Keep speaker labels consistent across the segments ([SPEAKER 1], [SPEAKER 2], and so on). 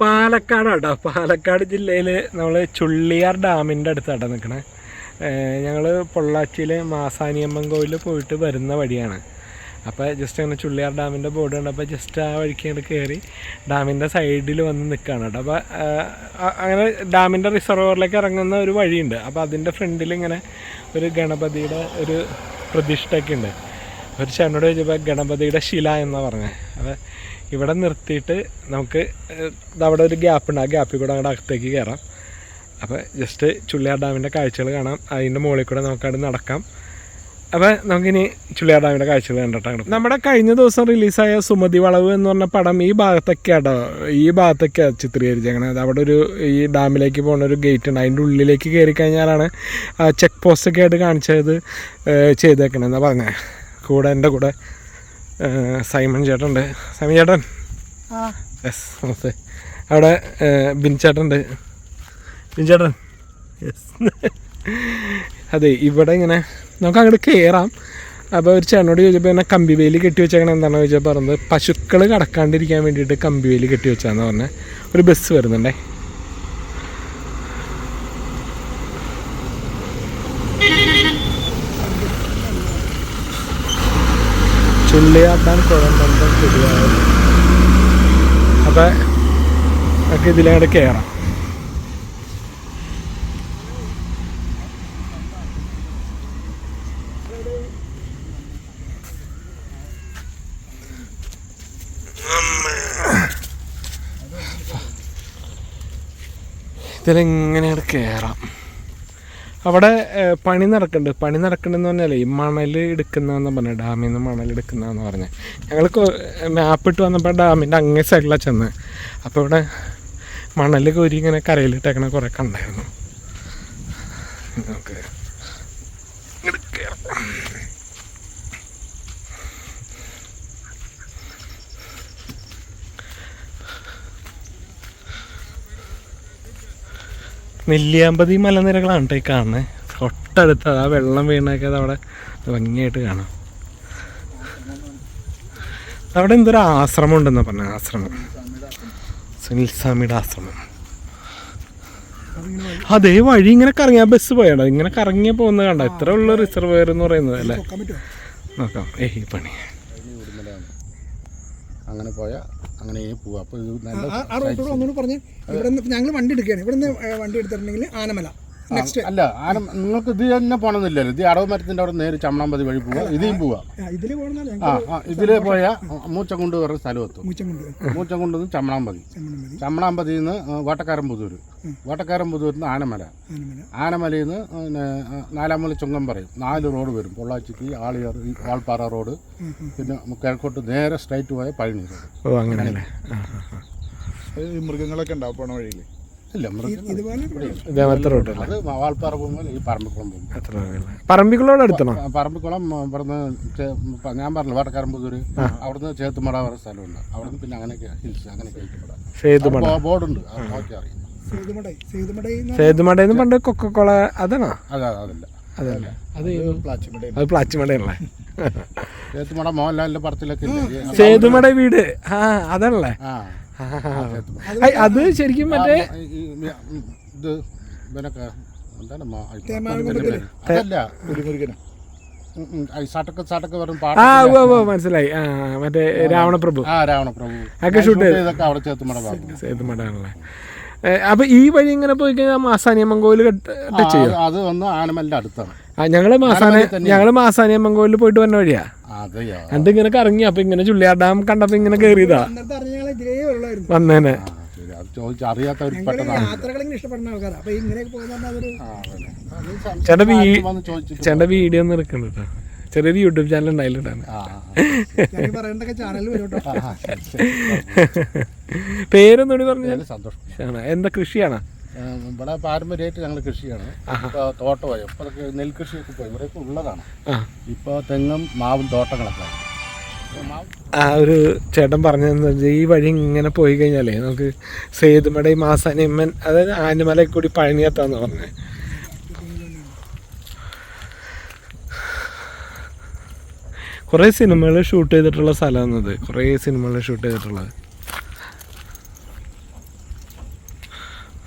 [SPEAKER 1] പാലക്കാട് കേട്ടോ പാലക്കാട് ജില്ലയിൽ നമ്മൾ ചുള്ളിയാർ ഡാമിന്റെ അടുത്താട്ടോ നിൽക്കണേ ഞങ്ങൾ പൊള്ളാച്ചിയിലെ മാസാനിയമ്മൻ കോവിൽ പോയിട്ട് വരുന്ന വഴിയാണ്. അപ്പോൾ ജസ്റ്റ് അങ്ങനെ ചുള്ളിയാർ ഡാമിന്റെ ബോർഡ് കണ്ടപ്പോൾ ജസ്റ്റ് ആ വഴിക്ക് അങ്ങോട്ട് കയറി ഡാമിന്റെ സൈഡിൽ വന്ന് നിൽക്കുകയാണ് കേട്ടോ. അപ്പോൾ അങ്ങനെ ഡാമിന്റെ റിസർവറിലേക്ക് ഇറങ്ങുന്ന ഒരു വഴിയുണ്ട്. അപ്പോൾ അതിന്റെ ഫ്രണ്ടിൽ ഇങ്ങനെ ഒരു ഗണപതിയുടെ ഒരു പ്രതിഷ്ഠയൊക്കെ ഉണ്ട്. ഒരു ചേട്ടനോട് ചോദിച്ചപ്പോൾ ഗണപതിയുടെ ശില എന്നാണ് പറഞ്ഞത് അപ്പോൾ ഇവിടെ നിർത്തിയിട്ട് നമുക്ക് അവിടെ ഒരു ഗ്യാപ്പ് ഉണ്ട്. ആ ഗ്യാപ്പിൽ കൂടെ അങ്ങോട്ട് അകത്തേക്ക് കയറാം അപ്പോൾ ജസ്റ്റ് ചുള്ളിയാർ ഡാമിന്റെ കാഴ്ചകൾ കാണാം. അതിന്റെ മുകളിൽ കൂടെ നമുക്കവിടെ നടക്കാം. അപ്പോൾ നമുക്കിനി ചുള്ളിയാർ ഡാമിന്റെ കാഴ്ചകൾ കണ്ടിട്ടാണ് നമ്മുടെ കഴിഞ്ഞ ദിവസം റിലീസായ സുമതി വളവ് എന്ന് പറഞ്ഞ പടം ഈ ഭാഗത്തൊക്കെയാട്ടോ ഈ ഭാഗത്തൊക്കെയാണ് ചിത്രീകരിച്ചേക്കണത് അവിടെ ഒരു ഈ ഡാമിലേക്ക് പോകുന്ന ഒരു ഗേറ്റ് ഉണ്ട്. അതിന്റെ ഉള്ളിലേക്ക് കയറി കഴിഞ്ഞാലാണ് ചെക്ക് പോസ്റ്റൊക്കെ ആയിട്ട് കാണിച്ചത് ഏഹ്, ചെയ്തേക്കണെന്നാ പറഞ്ഞത് കൂടെ എന്റെ കൂടെ സൈമൺ ചേട്ടനുണ്ട്. സൈമൺ ചേട്ടൻ? യെസ് നമസ്തേ. അവിടെ ബിൻചേട്ടന്റെ ബിൻ ചേട്ടനുണ്ട് ബിൻ ചേട്ടൻ യെസ് അതെ ഇവിടെ ഇങ്ങനെ നമുക്ക് അങ്ങോട്ട് കയറാം അപ്പോൾ ഒരു ചേട്ടനോട് ചോദിച്ചപ്പോൾ എന്നെ കമ്പിവേലി കെട്ടി വെച്ചേക്കണം എന്താണെന്ന് ചോദിച്ചാൽ പറഞ്ഞത്. പശുക്കൾ കടക്കാണ്ടിരിക്കാൻ വേണ്ടിയിട്ട് കമ്പിവേലി കെട്ടി വെച്ചാന്ന് പറഞ്ഞ. ഒരു ബസ് വരുന്നുണ്ടേ. ചുള്ളിയാട്ടാൻ കുഴമ്പന്തം ശരിയായത്. അപ്പം നമുക്ക് ഇതിലേടെ കയറാം ഇതിലെങ്ങനെയാണ് കയറാം അവിടെ പണി നടക്കുന്നുണ്ട് പണി നടക്കുന്നുണ്ടെന്ന് പറഞ്ഞാലേ ഈ മണൽ എടുക്കുന്നതെന്ന് പറഞ്ഞു ഡാമിൽ നിന്ന് മണൽ എടുക്കുന്നതെന്ന് പറഞ്ഞ്. ഞങ്ങൾ മാപ്പ് ഇട്ട് വന്നപ്പോൾ ഡാമിന്റെ അങ്ങേ സൈഡിലാണ് ചെന്ന്. അപ്പോൾ ഇവിടെ മണൽ കോരി ഇങ്ങനെ കരയിലിട്ടേക്കണ കുറേ കണ്ടായിരുന്നു. നമുക്ക് നെല്ലിയാമ്പതി മലനിരകളാണ് കേട്ടോ ഈ കാണുന്നത് തൊട്ടടുത്ത് ആ വെള്ളം വീണൊക്കെ അത് അവിടെ ഭംഗിയായിട്ട് കാണാം. അവിടെ എന്തൊരു ആശ്രമം ഉണ്ടെന്ന് പറഞ്ഞ ആശ്രമം. സുനിൽ സ്വാമിയുടെ ആശ്രമം. അതേ വഴി ഇങ്ങനെ കറങ്ങിയ ബസ് പോയാടോ ഇങ്ങനെ കറങ്ങിയ പോകുന്ന കണ്ട? ഇത്ര ഉള്ള റിസർവയർ എന്ന് പറയുന്നത് അല്ലേ? നോക്കാം. ഏയ് പണി.
[SPEAKER 2] അങ്ങനെ പോയാൽ അങ്ങനെ പോവാം. അപ്പോൾ ഇത് നല്ല
[SPEAKER 3] ആ- ആ റോട്ടോട് ഒന്നുകൂടി പറഞ്ഞ് ഇവിടെ നിന്ന് ഞങ്ങൾ വണ്ടി എടുക്കുകയാണ്. ഇവിടെ നിന്ന് വണ്ടി എടുത്തിട്ടുണ്ടെങ്കിൽ ആനമല. നെക്സ്റ്റ്
[SPEAKER 2] അല്ല ആന നിങ്ങൾക്ക് ഇത് തന്നെ പോണമെന്നില്ലല്ലോ ഇത് അടവ് മരത്തിന്റെ അവിടെ നേരെ ചമ്മണാമ്പതി വഴി പോവാ ഇതിയും പോവാ.
[SPEAKER 3] ഇതിൽ പോകണമെന്നാണ്
[SPEAKER 2] ആ ആ ഇതിൽ പോയാ മൂച്ചക്കുണ്ട് പറഞ്ഞ സ്ഥലം എത്തും
[SPEAKER 3] മൂച്ച കൊണ്ട്
[SPEAKER 2] നിന്ന് ചമ്മണാമ്പതി ചമ്മണാമ്പതിയിൽ നിന്ന് വാട്ടക്കാരൻ പുതൂര്. വാട്ടക്കാരൻ പുതൂരിൽ നിന്ന് ആനമല.
[SPEAKER 3] ആനമല.
[SPEAKER 2] ആനമലയിൽ നിന്ന് പിന്നെ നാലാമല ചുങ്കം പറയും. നാല് റോഡ് വരും. പൊള്ളാച്ചിക്ക് ആളിയാർ ഈ വാൾപ്പാറ റോഡ്. പിന്നെ കിഴക്കോട്ട് നേരെ സ്ട്രൈറ്റ് പോയ പഴനി റോഡ്.
[SPEAKER 1] ഓ ആ.
[SPEAKER 4] ഈ മൃഗങ്ങളൊക്കെ ഉണ്ടാവും പോണ വഴിയിൽ
[SPEAKER 1] ഇതേപോലത്തെ റോട്ടല്ലേ
[SPEAKER 2] അത് വാൾപ്പാറ പോകുമ്പോൾ ഈ പറമ്പിക്കുളം പോകും
[SPEAKER 1] എത്ര രൂപയല്ലേ പറമ്പിക്കുളോട് അടുത്തണോ?
[SPEAKER 2] പറമ്പിക്കുളം ഇവിടുന്ന് ചേ- ഞാൻ പറഞ്ഞു വാട്ടക്കാരമ്പുതൂര് അവിടുന്ന് ചേത്തുമട പറഞ്ഞ സ്ഥലമുണ്ട്. അവിടുന്ന് പിന്നെ അങ്ങനെയൊക്കെ ഹിൽസ് അങ്ങനെയൊക്കെ ആയിട്ട്
[SPEAKER 1] സേതുമട.
[SPEAKER 2] ബോ- ബോർഡുണ്ട്. അത് നോക്കി അറിയാം.
[SPEAKER 3] സേതുമടൈ സേതുമടൈ
[SPEAKER 1] സേതുമടയിൽ പണ്ട് കൊക്കക്കോള അതാണോ?
[SPEAKER 2] അതെ അതല്ല.
[SPEAKER 1] അതല്ലേ. അത്
[SPEAKER 4] പ്ലാച്ചിമട
[SPEAKER 1] അത് പ്ലാച്ചിമടയല്ലേ
[SPEAKER 2] ചേത്തുമട മോഹൻലാലിന്റെ പടത്തിലൊക്കെ ഇല്ലേ?
[SPEAKER 1] സേതുമട വീട്. ആ അതല്ലേ?
[SPEAKER 2] ആ.
[SPEAKER 1] അത് ശരിക്കും മറ്റേ
[SPEAKER 2] ഇത് ഇവനൊക്കെ എന്താണ്? അതല്ല.
[SPEAKER 1] മനസ്സിലായി. ആ മറ്റേ രാവണപ്രഭു.
[SPEAKER 2] രാവണപ്രഭു.
[SPEAKER 1] ഒക്കെ അപ്പൊ ഈ വഴി ഇങ്ങനെ പോയി കഴിഞ്ഞാൽ മാസാനിയമ്മൻ കോവിൽ ടച്ച് ചെയ്യും?
[SPEAKER 2] അത് വന്ന് ആനമലിന്റെ അടുത്താണ്.
[SPEAKER 1] ആ ഞങ്ങൾ മാസാന ഞങ്ങൾ മാസാനിയമ്മൻ കോവിൽ പോയിട്ട് വന്ന വഴിയാ. അത് ഇങ്ങനെ കറങ്ങി. അപ്പൊ ഇങ്ങനെ ചുള്ളിയാർ ഡാം കണ്ടപ്പോ ഇങ്ങനെ കേറിയതാ.
[SPEAKER 3] ഇതിലേ ഉള്ളായിരുന്നു.
[SPEAKER 1] വന്നേനെ.
[SPEAKER 2] ആ, ശരി. അത് ചോദിച്ച് അറിയാത്ത ഒരു
[SPEAKER 3] ഞങ്ങൾ
[SPEAKER 2] പെട്ടെന്നാണ്.
[SPEAKER 3] യാത്രകളിങ്ങനെ ഇഷ്ടപ്പെടുന്ന ആൾക്കാരാണ് അപ്പൊ ഇങ്ങനെയൊക്കെ പോകുന്ന അതൊരു
[SPEAKER 2] ആ, അതന്നെ. അത് സംശയം
[SPEAKER 1] ചേട്ടാ വീ
[SPEAKER 2] ആരും വന്ന് ചോദിച്ചിട്ട്
[SPEAKER 1] ചേട്ടന്റെ വീഡിയോ ഒന്ന് കേട്ടോ ചെറിയൊരു യൂട്യൂബ് ചാനൽ ഉണ്ടായിട്ടാണ്. പേരൊന്നുകൂടി പറഞ്ഞു?
[SPEAKER 2] സന്തോഷം.
[SPEAKER 1] എന്താ കൃഷിയാണ്?
[SPEAKER 2] ഇവിടെ പാരമ്പര്യമായിട്ട് ഞങ്ങൾ കൃഷിയാണ്. തോട്ടമായി. ഇപ്പൊ നെൽകൃഷിയൊക്കെ പോയി. ഇവിടെയൊക്കെ ഉള്ളതാണ്. ഇപ്പോൾ തെങ്ങും മാവും തോട്ടങ്ങളൊക്കെ
[SPEAKER 1] ആ ഒരു ചേട്ടൻ പറഞ്ഞത് ഈ വഴി ഇങ്ങനെ പോയി കഴിഞ്ഞാലേ നമുക്ക് സേതുമടയും മാസാനിയമ്മൻ അതായത് ആനമലയിൽ കൂടി പഴനിയത്താന്ന് പറഞ്ഞു. കുറേ സിനിമകൾ ഷൂട്ട് ചെയ്തിട്ടുള്ള സ്ഥലമാണത് കുറേ സിനിമകൾ ഷൂട്ട് ചെയ്തിട്ടുള്ളത്.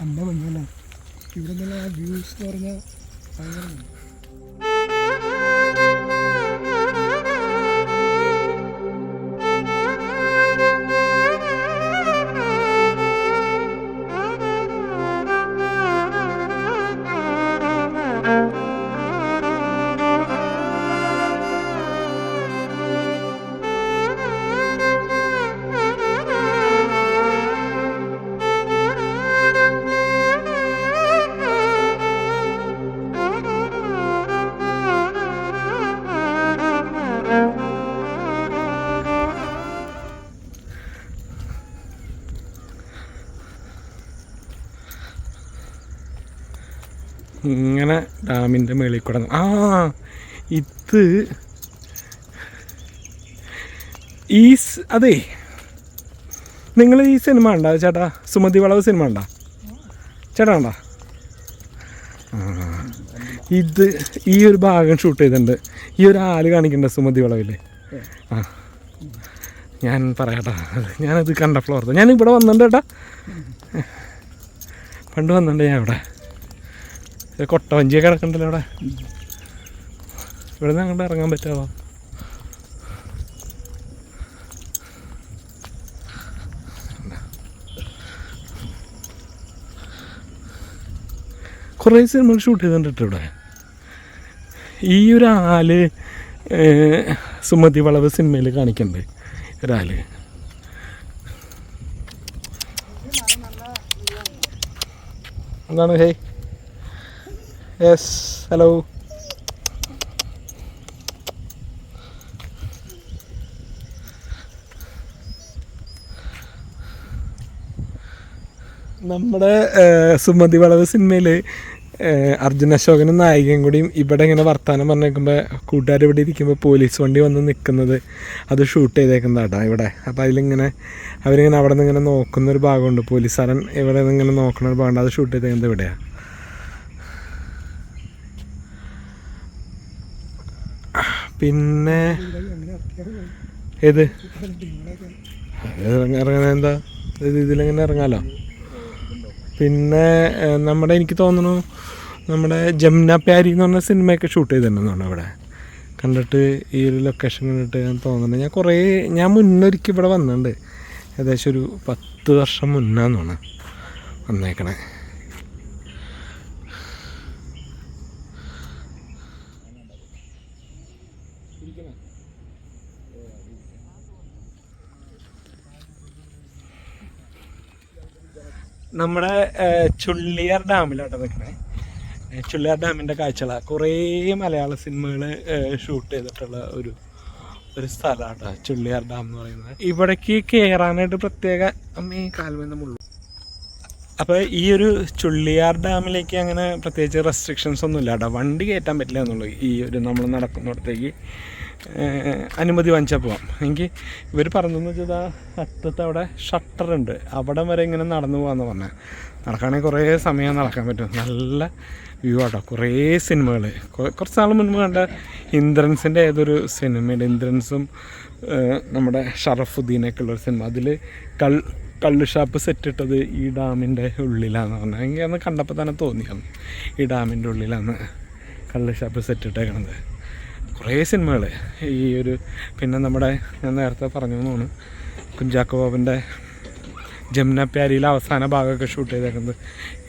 [SPEAKER 3] അമ്പലം ഭംഗിയല്ലേ ഇവിടെ വ്യൂസ് എന്ന് പറഞ്ഞാൽ
[SPEAKER 1] ഇങ്ങനെ ഡാമിന്റെ മേളിൽ കൂടെ ആ ഇത് ഈ അതെ. നിങ്ങൾ ഈ സിനിമ ഉണ്ടോ ചേട്ടാ സുമതി വളവ് സിനിമ ഉണ്ടോ ചേട്ടാ ഉണ്ടോ ഇത് ഈ ഒരു ഭാഗം ഷൂട്ട് ചെയ്തിട്ടുണ്ട്. ഈ ഒരു ആൽ കാണിക്കണ്ട സുമതി വളവിൽ ആ. ഞാൻ പറയാട്ടാ ഞാനത് കണ്ട ഫ്ലോർ ഞാൻ ഇവിടെ വന്നിട്ടുണ്ട് ചേട്ടാ പണ്ട് വന്നിട്ടുണ്ട് ഞാൻ ഇവിടെ ഇത് കൊട്ടവഞ്ചിയൊക്കെ കിടക്കണ്ടല്ലോ അവിടെ. ഇവിടെ അങ്ങോട്ട് ഇറങ്ങാൻ പറ്റാവോ കുറേ സിനിമകൾ ഷൂട്ട് ചെയ്തിട്ടുണ്ട് ഇവിടെ. ഈ ഒരു ആൽ സുമതി വളവ് സിനിമയിൽ കാണിക്കുന്നുണ്ട് ഒരാൽ. എന്താണ് ഹേ യെസ് ഹലോ നമ്മുടെ സുമതി വളവ് സിനിമയിൽ അർജുന അശോകനും നായികയും കൂടിയും ഇവിടെ ഇങ്ങനെ വർത്തമാനം പറഞ്ഞേക്കുമ്പോൾ കൂട്ടുകാർ ഇവിടെ ഇരിക്കുമ്പോൾ പോലീസ് വണ്ടി വന്ന് നിൽക്കുന്നത് അത് ഷൂട്ട് ചെയ്തേക്കുന്നതാട്ടാ ഇവിടെ. അപ്പോൾ അതിലിങ്ങനെ അവരിങ്ങനെ അവിടെ നിന്ന് ഇങ്ങനെ നോക്കുന്നൊരു ഭാഗമുണ്ട്. പോലീസുകാരൻ ഇവിടെ നിന്ന് ഇങ്ങനെ നോക്കുന്ന ഒരു ഭാഗമുണ്ട്. അത് ഷൂട്ട് ചെയ്തേക്കുന്നത് ഇവിടെയാണ് പിന്നെ. ഏത്? ഇറങ്ങാൻ എന്താ? ഇത് ഇതിലെങ്ങനെ ഇറങ്ങാലോ? പിന്നെ നമ്മുടെ എനിക്ക് തോന്നുന്നു നമ്മുടെ ജമുന പ്യാരി എന്ന് പറഞ്ഞ സിനിമയൊക്കെ ഷൂട്ട് ചെയ്തിട്ടുണ്ടെന്ന് തോന്നുന്നു അവിടെ. കണ്ടിട്ട് ഈ ഒരു ലൊക്കേഷൻ കണ്ടിട്ട് ഞാൻ തോന്നുന്നുണ്ട് ഞാൻ കുറേ ഞാൻ മുന്നൊരിക്കൽ ഇവിടെ വന്നിട്ടുണ്ട്. ഏകദേശം ഒരു പത്ത് വർഷം മുന്നാന്ന് തോന്നുന്നു വന്നേക്കണേ. നമ്മുടെ ഏഹ്, ചുള്ളിയാർ ഡാമിലാട്ടോ നിൽക്കണേ. ചുള്ളിയാർ ഡാമിന്റെ കാഴ്ചകളാണ് കുറേ മലയാള സിനിമകൾ ഷൂട്ട് ചെയ്തിട്ടുള്ള ഒരു ഒരു സ്ഥലമാണ് ചുള്ളിയാർ ഡാം എന്ന് പറയുന്നത്. ഇവിടേക്ക് കയറാനായിട്ട് പ്രത്യേക അമ്മേ കാൽമെന്ന് മുള്ളു. അപ്പോൾ ഈ ഒരു ചുള്ളിയാർ ഡാമിലേക്ക് അങ്ങനെ പ്രത്യേകിച്ച് റെസ്ട്രിക്ഷൻസ് ഒന്നും ഇല്ല കേട്ടോ വണ്ടി കയറ്റാൻ പറ്റില്ല എന്നുള്ളൂ ഈ ഒരു നമ്മൾ നടക്കുന്നിടത്തേക്ക്. അനുമതി വാങ്ങിച്ചാൽ പോവാം. എനിക്ക് ഇവർ പറഞ്ഞതെന്ന് വെച്ചാൽ ആ അറ്റത്ത് അവിടെ ഷട്ടറുണ്ട് അവിടെ വരെ ഇങ്ങനെ നടന്നു പോകാമെന്ന് പറഞ്ഞാൽ നടക്കുകയാണെങ്കിൽ കുറേ സമയം നടക്കാൻ പറ്റും. നല്ല വ്യൂ ആട്ടോ. കുറേ സിനിമകൾ കുറച്ച് നാൾ മുൻപ് കണ്ട ഇന്ദ്രൻസിന്റെ ഏതൊരു സിനിമയുണ്ട് ഇന്ദ്രൻസും നമ്മുടെ ഷറഫുദ്ദീനൊക്കെ ഉള്ളൊരു സിനിമ. അതിൽ കൾ കള്ള് ഷാപ്പ് സെറ്റിട്ടത് ഈ ഡാമിന്റെ ഉള്ളിലാന്ന് പറഞ്ഞാൽ എനിക്ക് അന്ന് കണ്ടപ്പോൾ തന്നെ തോന്നിയാണ് ഈ ഡാമിന്റെ ഉള്ളിലാണ് കള്ള് ഷാപ്പ് സെറ്റ് ഇട്ടേക്കണത് കുറേ സിനിമകൾ ഈ ഒരു പിന്നെ നമ്മുടെ ഞാൻ നേരത്തെ പറഞ്ഞു തോന്നുന്നു. കുഞ്ചാക്കോ ബോബന്റെ ജമുന പ്യാരിയിലെ അവസാന ഭാഗമൊക്കെ ഷൂട്ട് ചെയ്തേക്കുന്നത്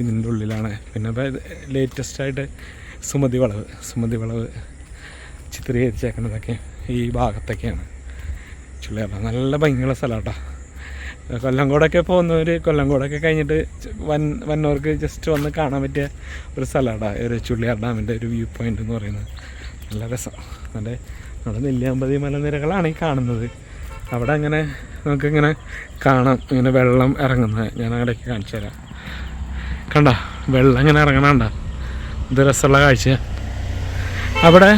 [SPEAKER 1] ഇതിന്റെ ഉള്ളിലാണ്. പിന്നെ ഇപ്പോൾ ലേറ്റസ്റ്റ് ആയിട്ട് സുമതി വളവ് സുമതി വളവ് ചിത്രീകരിച്ചേക്കുന്നതൊക്കെ ഈ ഭാഗത്തൊക്കെയാണ്. ചുള്ളിയാറ നല്ല ഭംഗിയുള്ള സ്ഥലം കേട്ടോ കൊല്ലംകോടൊക്കെ പോകുന്നവർ കൊല്ലംകോടൊക്കെ കഴിഞ്ഞിട്ട് വൻ വന്നവർക്ക് ജസ്റ്റ് വന്ന് കാണാൻ പറ്റിയ ഒരു സ്ഥലമാണ് ഒരു ചുള്ളിയാർ ഡാമിന്റെ ഒരു വ്യൂ പോയിന്റ് എന്ന് പറയുന്നത്. നല്ല രസം. നമ്മുടെ നമ്മുടെ നെല്ലിയാമ്പതി മലനിരകളാണ് ഈ കാണുന്നത്. അവിടെ അങ്ങനെ നമുക്കിങ്ങനെ കാണാം. ഇങ്ങനെ വെള്ളം ഇറങ്ങുന്നത്. ഞാൻ അവിടേക്ക് കാണിച്ചു തരാം. കണ്ട വെള്ളം ഇങ്ങനെ ഇറങ്ങണണ്ട. ഇത് രസമുള്ള കാഴ്ച അവിടെ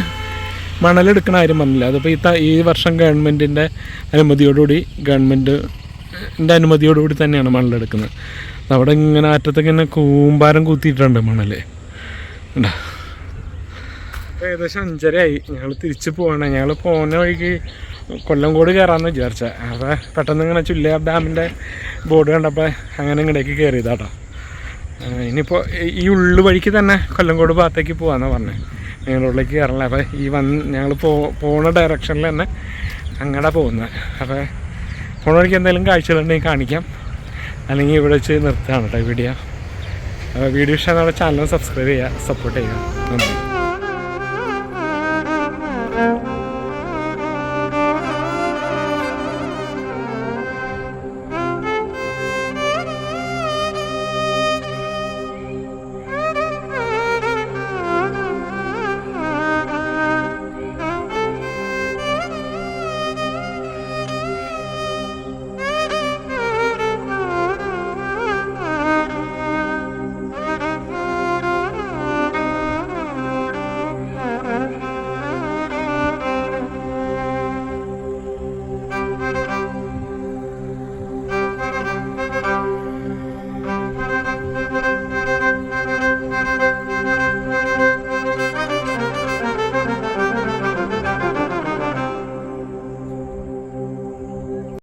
[SPEAKER 1] മണലെടുക്കണ ആരും വന്നില്ല അതിപ്പോൾ ഈ ഈ വർഷം ഗവൺമെന്റിന്റെ അനുമതിയോടുകൂടി ഗവൺമെന്റിന്റെ അനുമതിയോടുകൂടി തന്നെയാണ് മണലെടുക്കുന്നത് അവിടെ ഇങ്ങനെ അറ്റത്തൊക്കെ ഇങ്ങനെ കൂമ്പാരം കൂത്തിയിട്ടുണ്ട് മണൽ ഉണ്ടാ ഏകദേശം അഞ്ചരയായി. ഞങ്ങൾ തിരിച്ചു പോകണം ഞങ്ങൾ പോകുന്ന വഴിക്ക് കൊല്ലംകോട് കയറാമെന്ന് വിചാരിച്ച. അപ്പോൾ പെട്ടെന്ന് ഇങ്ങനെ ചുല്ല ഡാമിന്റെ ബോർഡ് കണ്ടപ്പോൾ അങ്ങനെ ഇങ്ങടേക്ക് കയറിയതാട്ടോ ഇനിയിപ്പോൾ ഈ ഉള്ളു വഴിക്ക് തന്നെ കൊല്ലംകോട് ഭാഗത്തേക്ക് പോകാമെന്നാണ് പറഞ്ഞത് മെയിൻ റോഡിലേക്ക് കയറണേ അപ്പോൾ ഈ വന്ന് ഞങ്ങൾ പോ പോണ ഡയറക്ഷനിൽ തന്നെ അങ്ങടെ പോകുന്നത് അപ്പോൾ പോണ വഴിക്ക് എന്തെങ്കിലും കാഴ്ചകളുണ്ടെങ്കിൽ കാണിക്കാം. അല്ലെങ്കിൽ ഇവിടെ വെച്ച് നിർത്തുകയാണ് കേട്ടോ വീഡിയോ വീഡിയോ ഇഷ്ടമാണ് നമ്മുടെ ചാനൽ സബ്സ്ക്രൈബ് ചെയ്യുക സപ്പോർട്ട് ചെയ്യുക. നന്ദി.